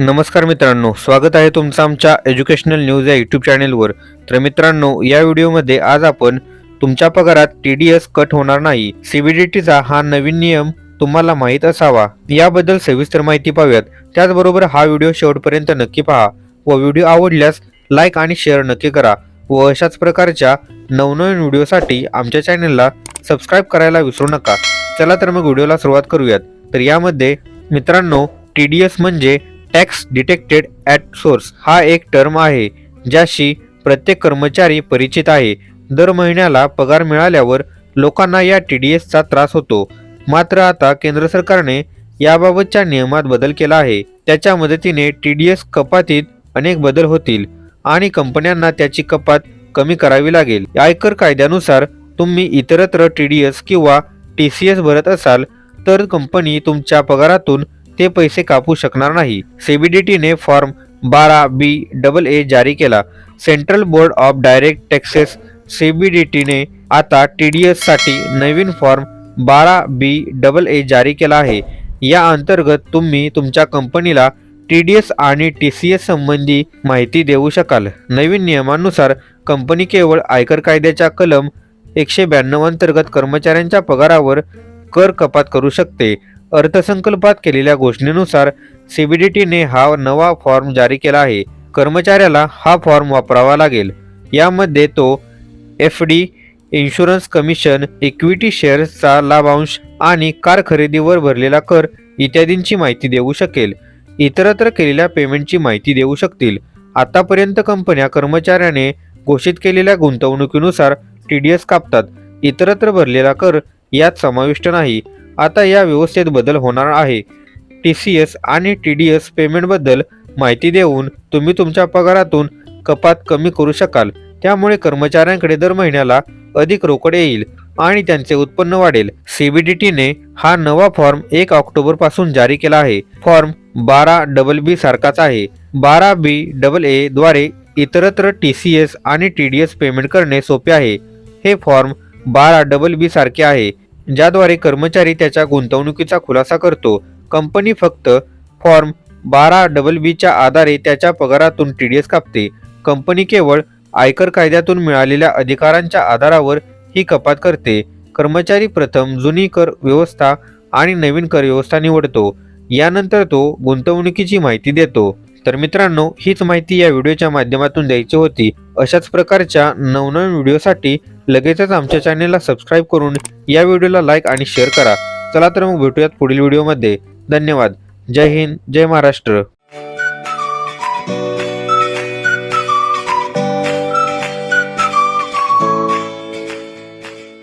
नमस्कार मित्रांनो स्वागत आहे तुमचं आमच्या एज्युकेशनल न्यूज या यूट्यूब चॅनेलवर तर मित्रांनो या व्हिडिओमध्ये आज आपण तुमच्या पगारात टी डी एस कट होणार नाही. सीबीडीटीचा हा नवीन नियम तुम्हाला माहीत असावा. याबद्दल सविस्तर माहिती पाहूयात. त्याचबरोबर हा व्हिडिओ शेवटपर्यंत नक्की पहा व व्हिडिओ आवडल्यास लाईक आणि शेअर नक्की करा व अशाच प्रकारच्या नवनवीन व्हिडिओसाठी आमच्या चॅनलला सबस्क्राईब करायला विसरू नका. चला तर मग व्हिडिओला सुरुवात करूयात. तर यामध्ये मित्रांनो टी डी एस म्हणजे टॅक्स डिटेक्टेड ॲट सोर्स हा एक टर्म आहे ज्याशी प्रत्येक कर्मचारी परिचित आहे. दर महिन्याला पगार मिळाल्यावर लोकांना या टी डी एसचा त्रास होतो. मात्र आता केंद्र सरकारने याबाबतच्या नियमात बदल केला आहे. त्याच्या मदतीने टी डी एस कपातीत अनेक बदल होतील आणि कंपन्यांना त्याची कपात कमी करावी लागेल. आयकर कायद्यानुसार तुम्ही इतरत्र टी डी एस किंवा टी सी एस भरत असाल तर कंपनी तुमच्या पगारातून ते पैसे कापू शकणार नाही. सीबीडीटीने फॉर्म बारा बी डबल ए जारी केला. Central board of direct taxes सीबीडीटीने आता टी डी एससाठी नवीन फॉर्म बारा बी डबल ए जारी केला आहे. या अंतर्गत तुम्ही तुमच्या कंपनीला टी डी एस आणि टी सी एस संबंधी माहिती देऊ शकाल. नवीन नियमानुसार कंपनी केवळ आयकर कायद्याच्या कलम एकशे ब्याण्णव अंतर्गत कर्मचाऱ्यांच्या पगारावर कर कपात करू शकते. अर्थसंकल्पात केलेल्या घोषणेनुसार सीबीडीटीने हा नवा फॉर्म जारी केला आहे. कर्मचाऱ्याला हा फॉर्म वापरावा लागेल. यामध्ये तो F D insurance commission equity शेअर्सचा लाभांश आणि कार खरेदीवर भरलेला कर इत्यादींची माहिती देऊ शकेल. इतरत्र केलेल्या पेमेंटची माहिती देऊ शकतील. आतापर्यंत कंपन्या कर्मचाऱ्याने घोषित केलेल्या गुंतवणुकीनुसार टी डी एस कापतात. इतरत्र भरलेला कर यात समाविष्ट नाही. आता या व्यवस्थेत बदल होणार आहे. टी सी एस आणि टी डी एस पेमेंटबद्दल माहिती देऊन तुम्ही तुमच्या पगारातून कपात कमी करू शकाल. त्यामुळे कर्मचाऱ्यांकडे दर महिन्याला अधिक रोकड येईल आणि त्यांचे उत्पन्न वाढेल. सीबीडीटीने हा नवा फॉर्म एक ऑक्टोबरपासून जारी केला आहे. फॉर्म बारा डबल बी सारखाच आहे. बारा बी डबल ए द्वारे इतरत्र टी सी एस आणि टी डी एस पेमेंट करणे सोपे आहे. हे फॉर्म बारा डबल बी सारखे आहे. ज्याद्वारे कर्मचारी त्याच्या गुंतवणुकीचा खुलासा करतो. कंपनी फक्त फॉर्म बारा डबल बीच्या आधारे त्याच्या पगारातून टी डी एस कापते. कंपनी केवळ आयकर कायद्यातून मिळालेल्या अधिकारांच्या आधारावर ही कपात करते. कर्मचारी प्रथम जुनी कर व्यवस्था आणि नवीन कर व्यवस्था निवडतो. यानंतर तो गुंतवणुकीची माहिती देतो. तर मित्रांनो हीच माहिती या व्हिडिओच्या माध्यमातून द्यायची होती. अशाच प्रकारच्या नवनवीन व्हिडिओसाठी लगेचच आमच्या चॅनेलला सबस्क्राईब करून या व्हिडिओला लाईक आणि शेअर करा. चला तर मग भेटूयात पुढील व्हिडिओमध्ये धन्यवाद. जय हिंद जय महाराष्ट्र.